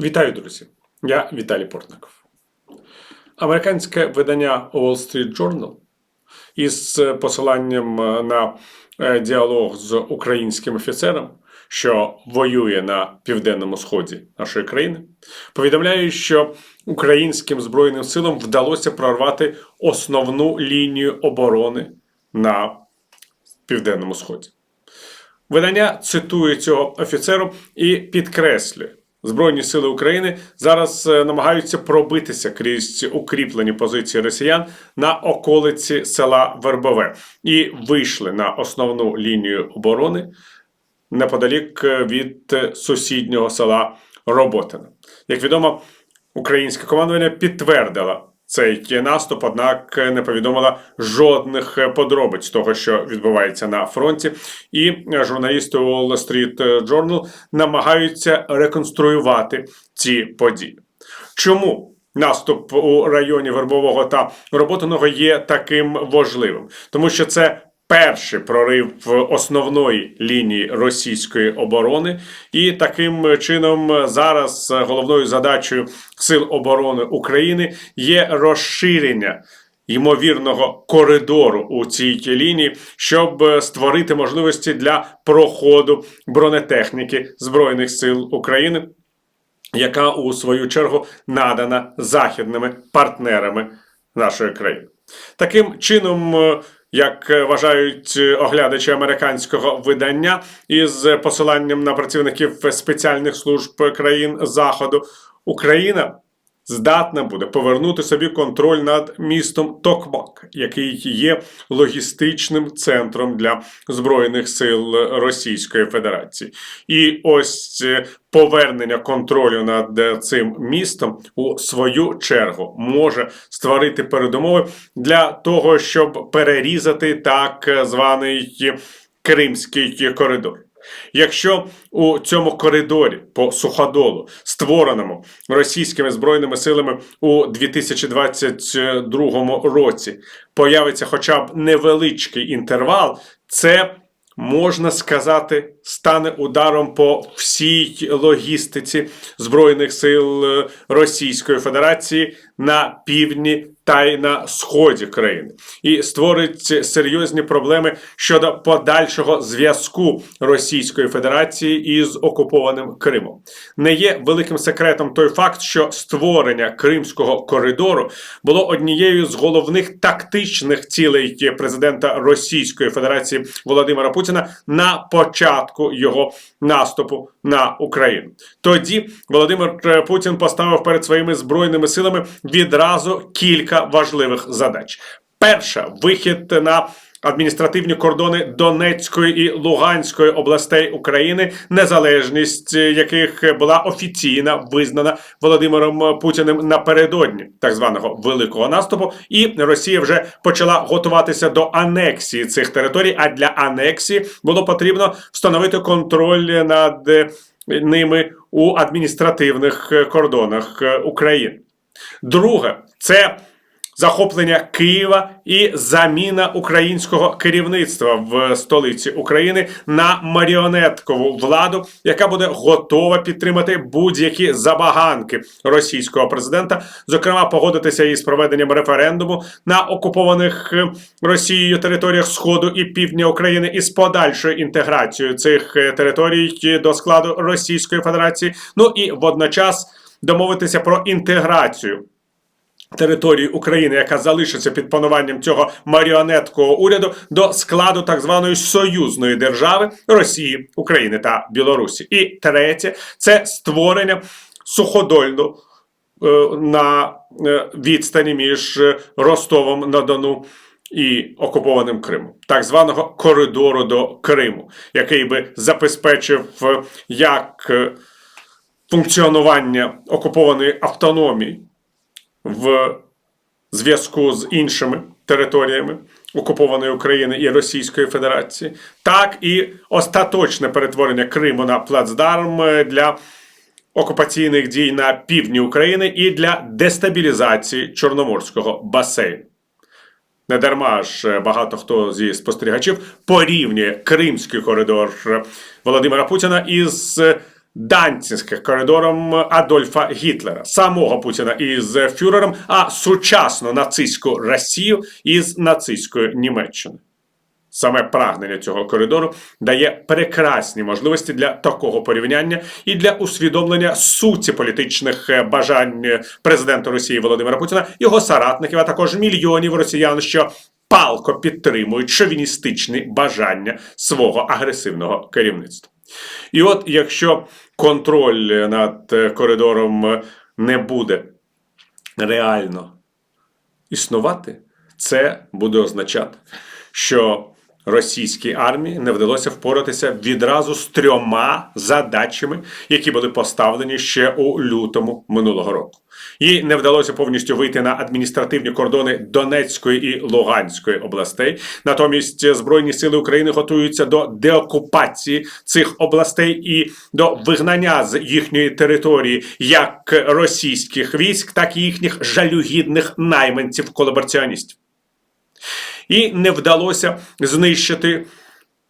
Вітаю, друзі! Я Віталій Портников. Американське видання Wall Street Journal із посиланням на е, діалог з українським офіцером, що воює на південному сході нашої країни, повідомляє, що українським збройним силам вдалося прорвати основну лінію оборони на південному сході. Видання цитує цього офіцеру і підкреслює, Збройні сили України зараз е, намагаються пробитися крізь укріплені позиції росіян на околиці села Вербове і вийшли на основну лінію оборони неподалік е, від е, сусіднього села Роботина. Як відомо, українське командування підтвердило цей наступ, однак не повідомила жодних подробиць того, що відбувається на фронті. І журналісти Wall Street Journal намагаються реконструювати ці події. Чому? Наступ у районі Вербового та Роботиного є таким важливим, тому що це перший прорив основної лінії російської оборони, і таким чином зараз головною задачею сил оборони України є розширення. Ймовірного коридору у цій лінії, щоб створити можливості для проходу бронетехніки Збройних сил України, яка у свою чергу надана західними партнерами нашої країни. Таким чином, як вважають оглядачі американського видання, із посиланням на працівників спеціальних служб країн Заходу, Україна здатна буде повернути собі контроль над містом Токмак, який є логістичним центром для збройних сил Російської Федерації, і ось повернення контролю над цим містом у свою чергу може створити передумови для того, щоб перерізати так званий Кримський коридор. Якщо у цьому коридорі по суходолу, створеному російськими збройними силами у 2022 році, появиться хоча б невеличкий інтервал, це можна сказати, стане ударом по всій логістиці збройних сил Російської Федерації на півдні та й на сході країни, і створить серйозні проблеми щодо подальшого зв'язку Російської Федерації із окупованим Кримом. Не є великим секретом той факт, що створення Кримського коридору було однією з головних тактичних цілей президента Російської Федерації Володимира Путіна на початку його наступу на Україну. Тоді Володимир Путін поставив перед своїми збройними силами відразу кілька важливих задач. Перша вихід на адміністративні кордони Донецької і Луганської областей України, незалежність яких була офіційно визнана Володимиром Путіним напередодні так званого великого наступу, і Росія вже почала готуватися до анексії цих територій. А для анексії було потрібно встановити контроль над ними у адміністративних кордонах України. Друге, це захоплення Києва і заміна українського керівництва в столиці України на маріонеткову владу, яка буде готова підтримати будь-які забаганки російського президента, зокрема погодитися із проведенням референдуму на окупованих е, Росією територіях Сходу і Півдня України із подальшою інтеграцією цих е, територій до складу Російської Федерації. Ну і водночас домовитися про інтеграцію території України, яка залишиться під пануванням цього маріонеткового уряду, до складу так званої союзної держави Росії, України та Білорусі. І третє це створення суходольну е, на е, відстані між Ростовом на Дону. І окупованим Кримом, так званого коридору до Криму, який би забезпечив е, як е, функціонування окупованої автономії в зв'язку з іншими територіями окупованої України і Російської Федерації, так і остаточне перетворення Криму на плацдарм для окупаційних дій на півдні України і для дестабілізації Чорноморського басейну. Недарма ж багато хто зі спостерігачів порівнює Кримський коридор Володимира Путіна із Данцинських коридором Адольфа Гітлера, самого Путіна із фюрером, а сучасну нацистську Росію із нацистською Німеччиною. Саме прагнення цього коридору дає прекрасні можливості для такого порівняння і для усвідомлення суті політичних е, бажань президента Росії Володимира Путіна, його соратників, а також мільйонів росіян, що палко підтримують шовіністичні бажання свого агресивного керівництва. І от якщо контроль над е, коридором не буде реально існувати, це буде означати, що російській армії не вдалося впоратися відразу з трьома задачами, які були поставлені ще у лютому минулого року. Їй не вдалося повністю вийти на адміністративні кордони Донецької і Луганської областей. Натомість Збройні сили України готуються до деокупації цих областей і до вигнання з їхньої території як російських військ, так і їхніх жалюгідних найманців колабораціоністів і не вдалося знищити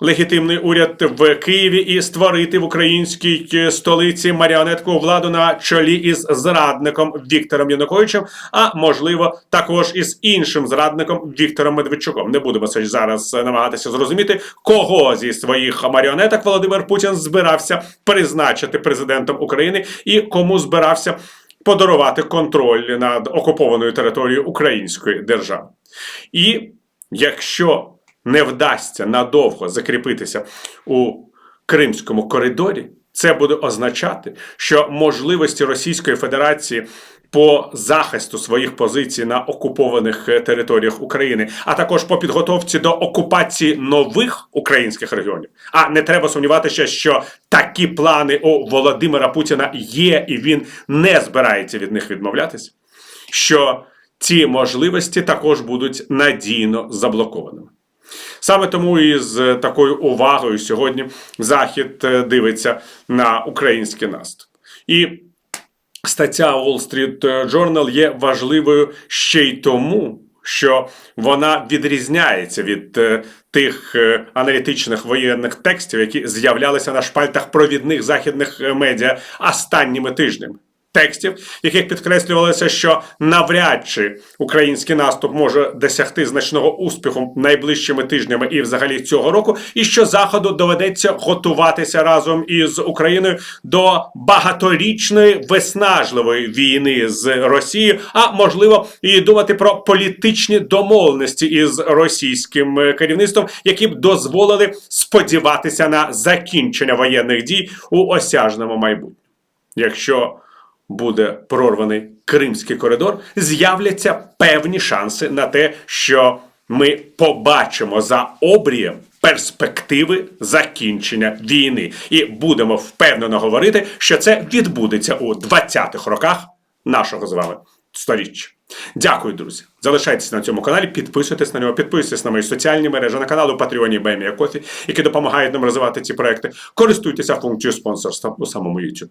легітимний уряд в Києві і створити в українській столиці маріонетку владу на чолі із зрадником Віктором Януковичем, а можливо, також із іншим зрадником Віктором Медведчуком. Не будемо це зараз намагатися зрозуміти, кого зі своїх маріонеток Володимир Путін збирався призначити президентом України і кому збирався подарувати контроль над окупованою територією Української держави. І якщо не вдасться надовго закріпитися у Кримському коридорі, це буде означати, що можливості Російської Федерації по захисту своїх позицій на окупованих е, територіях України, а також по підготовці до окупації нових українських регіонів. А не треба сумніватися, що такі плани у Володимира Путіна є, і він не збирається від них відмовлятися. Що ці можливості також будуть надійно заблокованими. Саме тому і з такою увагою сьогодні Захід е, дивиться на український наступ. І стаття Wall Street Journal є важливою ще й тому, що вона відрізняється від е, тих е, аналітичних воєнних текстів, які з'являлися на шпальтах провідних західних медіа останніми тижнями. Текстів, яких підкреслювалося, що навряд чи український наступ може досягти значного успіху найближчими тижнями і взагалі цього року, і що заходу доведеться готуватися разом із Україною до багаторічної виснажливої війни з Росією, а можливо і думати про політичні домовленості із російським керівництвом, які б дозволили сподіватися на закінчення воєнних дій у осяжному майбутньому. Якщо буде прорваний Кримський коридор, з'являться певні шанси на те, що ми побачимо за обрієм перспективи закінчення війни, і будемо впевнено говорити, що це відбудеться у 20-х роках нашого з вами сторіччя. Дякую, друзі. Залишайтесь на цьому каналі, підписуйтесь на нього, підписуйтесь на мої соціальні мережі, на канал у Патреоні Бемія Кофі, які допомагають нам розвивати ці проекти. Користуйтеся функцією спонсорства у самому YouTube.